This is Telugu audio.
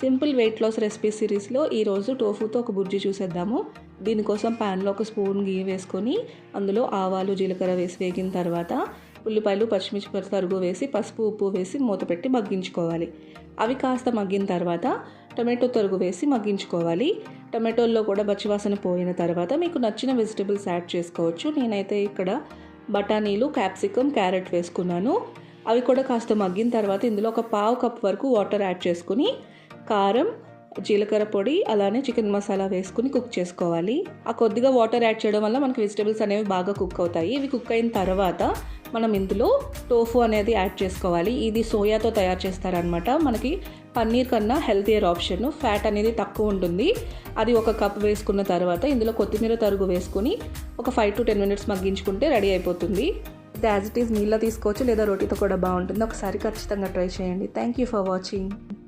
సింపుల్ వెయిట్ లాస్ రెసిపీ సిరీస్లో ఈరోజు టోఫుతో ఒక బుర్జీ చూసేద్దాము. దీనికోసం ప్యాన్లో ఒక స్పూన్ గీ వేసుకొని అందులో ఆవాలు జీలకర్ర వేసి వేగిన తర్వాత ఉల్లిపాయలు పచ్చిమిర్చి తరుగు వేసి పసుపు ఉప్పు వేసి మూత పెట్టి మగ్గించుకోవాలి. అవి కాస్త మగ్గిన తర్వాత టొమాటో తరుగు వేసి మగ్గించుకోవాలి. టొమాటోల్లో కూడా బచ్చివాసన పోయిన తర్వాత మీకు నచ్చిన వెజిటబుల్స్ యాడ్ చేసుకోవచ్చు. నేనైతే ఇక్కడ బఠానీలు క్యాప్సికమ్ క్యారెట్ వేసుకున్నాను. అవి కూడా కాస్త మగ్గిన తర్వాత ఇందులో ఒక పావు కప్ వరకు వాటర్ యాడ్ చేసుకుని కారం జీలకర్ర పొడి అలానే చికెన్ మసాలా వేసుకుని కుక్ చేసుకోవాలి. ఆ కొద్దిగా వాటర్ యాడ్ చేయడం వల్ల మనకి వెజిటబుల్స్ అనేవి బాగా కుక్ అవుతాయి. ఇవి కుక్ అయిన తర్వాత మనం ఇందులో టోఫు అనేది యాడ్ చేసుకోవాలి. ఇది సోయాతో తయారు చేస్తారనమాట మనకి పన్నీర్ కన్నా హెల్తీయర్ ఆప్షన్. ఫ్యాట్ అనేది తక్కువ ఉంటుంది. అది ఒక కప్ వేసుకున్న తర్వాత ఇందులో కొత్తిమీర తరుగు వేసుకుని ఒక ఫైవ్ టు టెన్ మినిట్స్ మగ్గించుకుంటే రెడీ అయిపోతుంది. ఇది యాజ్ ఇట్ ఈస్ నీళ్ళ తీసుకోవచ్చు లేదా రోటీతో కూడా బాగుంటుంది. ఒకసారి ఖచ్చితంగా ట్రై చేయండి. Thank you for watching.